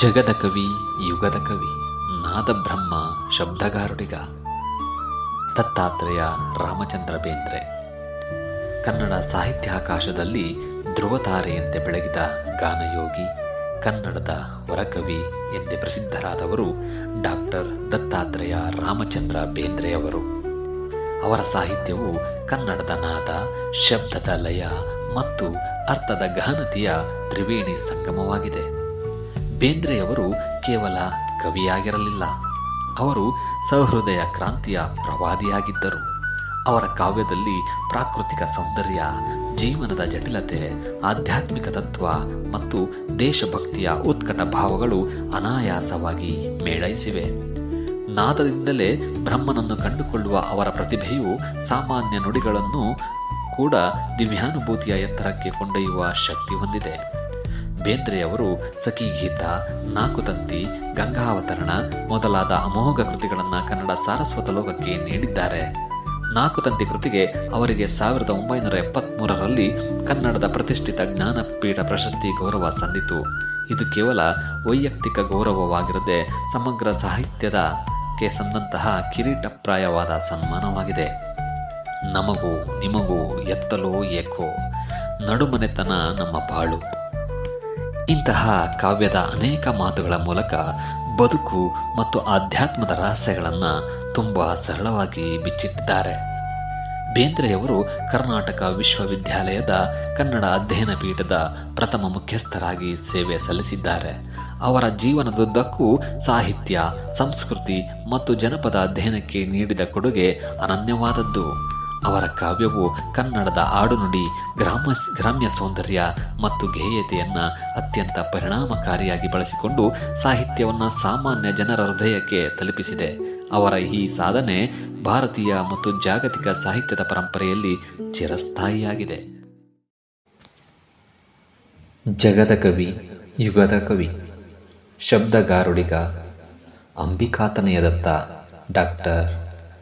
ಜಗದ ಕವಿ, ಯುಗದ ಕವಿ, ನಾದಬ್ರಹ್ಮ, ಶಬ್ದಗಾರುಡಿಗ, ದತ್ತಾತ್ರೇಯ ರಾಮಚಂದ್ರ ಬೇಂದ್ರೆ. ಕನ್ನಡ ಸಾಹಿತ್ಯಾಕಾಶದಲ್ಲಿ ಧ್ರುವತಾರೆಯಂತೆ ಬೆಳಗಿದ ಗಾನಯೋಗಿ, ಕನ್ನಡದ ವರಕವಿ ಎಂದೇ ಪ್ರಸಿದ್ಧರಾದವರು ಡಾಕ್ಟರ್ ದತ್ತಾತ್ರೇಯ ರಾಮಚಂದ್ರ ಬೇಂದ್ರೆಯವರು ಅವರ. ಸಾಹಿತ್ಯವು ಕನ್ನಡದ ನಾದ, ಶಬ್ದದ ಲಯ ಮತ್ತು ಅರ್ಥದ ಗಹನತೆಯ ತ್ರಿವೇಣಿ ಸಂಗಮವಾಗಿದೆ. ಬೇಂದ್ರೆಯವರು ಕೇವಲ ಕವಿಯಾಗಿರಲಿಲ್ಲ. ಅವರು ಸಹೃದಯ ಕ್ರಾಂತಿಯ ಪ್ರವಾದಿಯಾಗಿದ್ದರು. ಅವರ ಕಾವ್ಯದಲ್ಲಿ ಪ್ರಾಕೃತಿಕ ಸೌಂದರ್ಯ, ಜೀವನದ ಜಟಿಲತೆ, ಆಧ್ಯಾತ್ಮಿಕ ತತ್ವ ಮತ್ತು ದೇಶಭಕ್ತಿಯ ಉತ್ಕಟ ಭಾವಗಳು ಅನಾಯಾಸವಾಗಿ ಮೇಳೈಸಿವೆ. ನಾದದಿಂದಲೇ ಬ್ರಹ್ಮನನ್ನು ಕಂಡುಕೊಳ್ಳುವ ಅವರ ಪ್ರತಿಭೆಯು ಸಾಮಾನ್ಯ ನುಡಿಗಳನ್ನು ಕೂಡ ದಿವ್ಯಾನುಭೂತಿಯ ಎತ್ತರಕ್ಕೆ ಕೊಂಡೊಯ್ಯುವ ಶಕ್ತಿ ಹೊಂದಿದೆ. ಬೇಂದ್ರೆಯವರು ಸಖಿಗೀತ ನಾಕುತಂತಿ ಗಂಗಾವತರಣ ಮೊದಲಾದ ಅಮೋಘ ಕೃತಿಗಳನ್ನು ಕನ್ನಡ ಸಾರಸ್ವತ ಲೋಕಕ್ಕೆ ನೀಡಿದ್ದಾರೆ. ನಾಕುತಂತಿ ಕೃತಿಗೆ ಅವರಿಗೆ ಸಾವಿರದ ಒಂಬೈನೂರ ಎಪ್ಪತ್ತ್ಮೂರರಲ್ಲಿ ಕನ್ನಡದ ಪ್ರತಿಷ್ಠಿತ ಜ್ಞಾನಪೀಠ ಪ್ರಶಸ್ತಿ ಗೌರವ ಸಂದಿತು. ಇದು ಕೇವಲ ವೈಯಕ್ತಿಕ ಗೌರವವಾಗಿರದೆ ಸಮಗ್ರ ಸಾಹಿತ್ಯದ ಕೆ ಸಂದಂತಹ ಕಿರೀಟಪ್ರಾಯವಾದ ಸನ್ಮಾನವಾಗಿದೆ. ನಮಗೂ ನಿಮಗೂ ಎತ್ತಲೋ ಏಕೋ ನಡುಮನೆತನ ನಮ್ಮ ಬಾಳು. ಇಂತಹ ಕಾವ್ಯದ ಅನೇಕ ಮಾತುಗಳ ಮೂಲಕ ಬದುಕು ಮತ್ತು ಆಧ್ಯಾತ್ಮದ ರಹಸ್ಯಗಳನ್ನು ತುಂಬ ಸರಳವಾಗಿ ಬಿಚ್ಚಿಟ್ಟಿದ್ದಾರೆ. ಬೇಂದ್ರೆಯವರು ಕರ್ನಾಟಕ ವಿಶ್ವವಿದ್ಯಾಲಯದ ಕನ್ನಡ ಅಧ್ಯಯನ ಪೀಠದ ಪ್ರಥಮ ಮುಖ್ಯಸ್ಥರಾಗಿ ಸೇವೆ ಸಲ್ಲಿಸಿದ್ದಾರೆ. ಅವರ ಜೀವನದುದ್ದಕ್ಕೂ ಸಾಹಿತ್ಯ, ಸಂಸ್ಕೃತಿ ಮತ್ತು ಜನಪದ ಅಧ್ಯಯನಕ್ಕೆ ನೀಡಿದ ಕೊಡುಗೆ ಅನನ್ಯವಾದದ್ದು. ಅವರ ಕಾವ್ಯವು ಕನ್ನಡದ ಆಡುನುಡಿ, ಗ್ರಾಮ, ಗ್ರಾಮ್ಯ ಸೌಂದರ್ಯ ಮತ್ತು ಗೇಯತೆಯನ್ನು ಅತ್ಯಂತ ಪರಿಣಾಮಕಾರಿಯಾಗಿ ಬಳಸಿಕೊಂಡು ಸಾಹಿತ್ಯವನ್ನು ಸಾಮಾನ್ಯ ಜನರ ಹೃದಯಕ್ಕೆ ತಲುಪಿಸಿದೆ. ಅವರ ಈ ಸಾಧನೆ ಭಾರತೀಯ ಮತ್ತು ಜಾಗತಿಕ ಸಾಹಿತ್ಯದ ಪರಂಪರೆಯಲ್ಲಿ ಚಿರಸ್ಥಾಯಿಯಾಗಿದೆ. ಜಗದ ಕವಿ, ಯುಗದ ಕವಿ, ಶಬ್ದಗಾರುಡಿಗ, ಅಂಬಿಕಾತನಯದತ್ತ ಡಾಕ್ಟರ್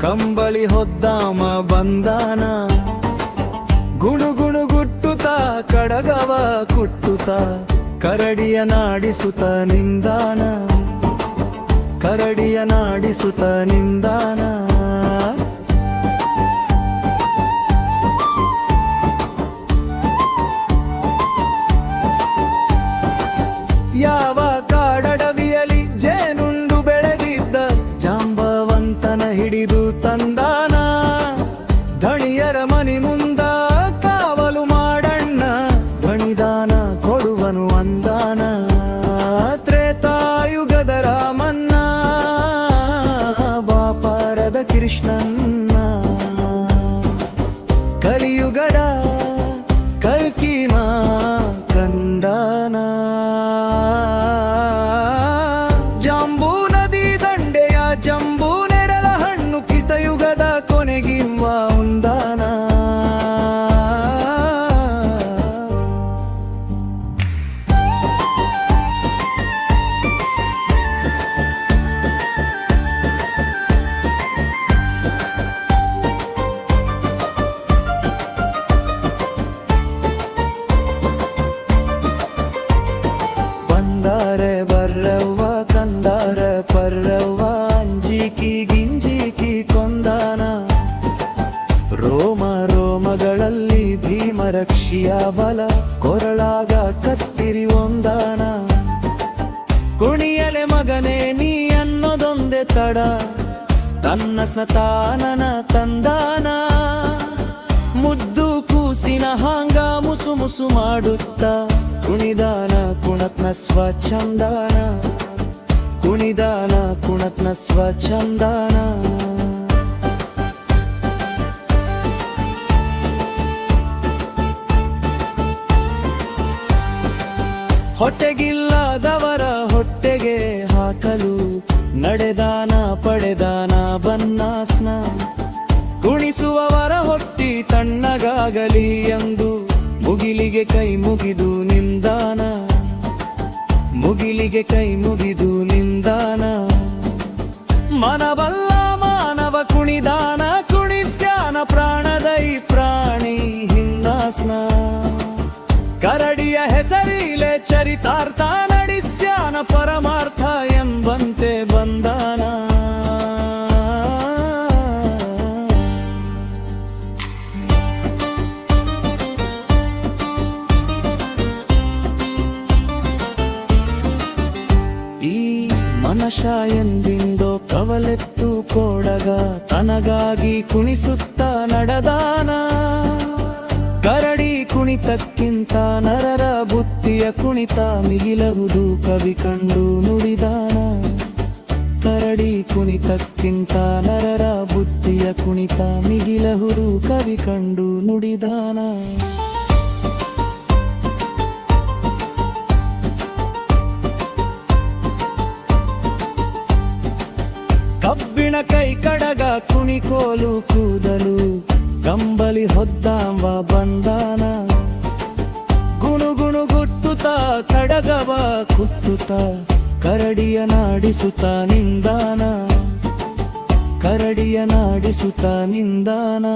ಕಂಬಳಿ ಹೊದ್ದಾಮ ಬಂದಾನ. ಗುಣುಗುಣು ಗುಟ್ಟುತ ಕಡಗವ ಕುಟ್ಟುತ ಕರಡಿಯ ನಾಡಿಸುತ್ತ ನಿಂದಾನ. ಕರಡಿಯ ನಾಡಿಸುತ್ತ ನಿಂದಾನ. ತಂದಾನ? ಧಣಿಯರ ಮನಿ ಮುಂದ ಕಾವಲು ಮಾಡಣ್ಣ. ಧಣಿದಾನ ಕೊಡುವನು ಅಂದಾನ. ತ್ರೇತಾಯುಗದ ರಾಮನ್ನ. ಬಾಪಾರದ ಕೃಷ್ಣನ್ನ ತಡ ತನ್ನ ಸತಾನನ ತಂದಾನ. ಮುದ್ದು ಕೂಸಿನ ಹಾಂಗ ಮುಸು ಮುಸು ಮಾಡುತ್ತ, ಕುಣಿದಾನ ಕುಣತ್ನ ಸ್ವಚ್ಛಂದಾನ ಕುಣಿದಾನ ಕುಣತ್ನ ಸ್ವಚ್ಛಂದಾನ ಹೊಟ್ಟೆಗಿಲ್ಲದವರ ಹೊಟ್ಟೆಗೆ ಹಾಕಲು ಪಡೆದಾನ ಕುಣಿಸುವವರ ಹೊಟ್ಟಿ ತಣ್ಣಗಾಗಲಿ ಎಂದು ಮುಗಿಲಿಗೆ ಕೈ ಮುಗಿದು ನಿಂದಾನ. ಮುಗಿಲಿಗೆ ಕೈ ಮುಗಿದು ನಿಂದಾನ. ಮನಬಲ್ಲ ಮಾನವ ಕುಣಿದಾನ, ಕುಣಿಸ್ಯಾನ ಪ್ರಾಣದೈ ಪ್ರಾಣಿ ಹಿನ್ನಾಸ್ನ ಕರಡಿಯ ಹೆಸರಿಲೆ ಚರಿತಾರ್ಥ, ನಡೆಸ್ಯಾನ ಪರಮಾರ್ಥ ಎಂಬಂತೆ ಬಂದಾನ ಈ ಮನಶ ಎಂದಿಂದೋ ಕವಲೆತ್ತು ಕೊಡಗ ತನಗಾಗಿ ಕುಣಿಸುತ್ತ ನಡೆದಾನ. ಕರಡಿ ಕುಣಿತಕ್ಕಿಂತ ನರರ ಬುತ್ತಿಯ ಕುಣಿತ ಮಿಗಿಲಹುದು ಕವಿ ಕಂಡು ನುಡಿದಾನ. ಕರಡಿ ಕುಣಿತಕ್ಕಿಂತ ನರರ ಬುತ್ತಿಯ ಕುಣಿತ ಮಿಗಿಲಹುದು ಕವಿ ಕಂಡು ನುಡಿದಾನ. ಕುಣಿಕೋಲು ಕೂದಲು ಕಂಬಲಿ ಹೊದ್ದಾಂಬ ಬಂದಾನ. ಗುಣುಗುಣು ಗುಟ್ಟುತ್ತ ಕಡಗವ ಕುತ್ತುತ, ಕರಡಿಯ ನಾಡಿಸುತ್ತ ನಿಂದಾನ. ಕರಡಿಯ ನಾಡಿಸುತ್ತ ನಿಂದಾನ.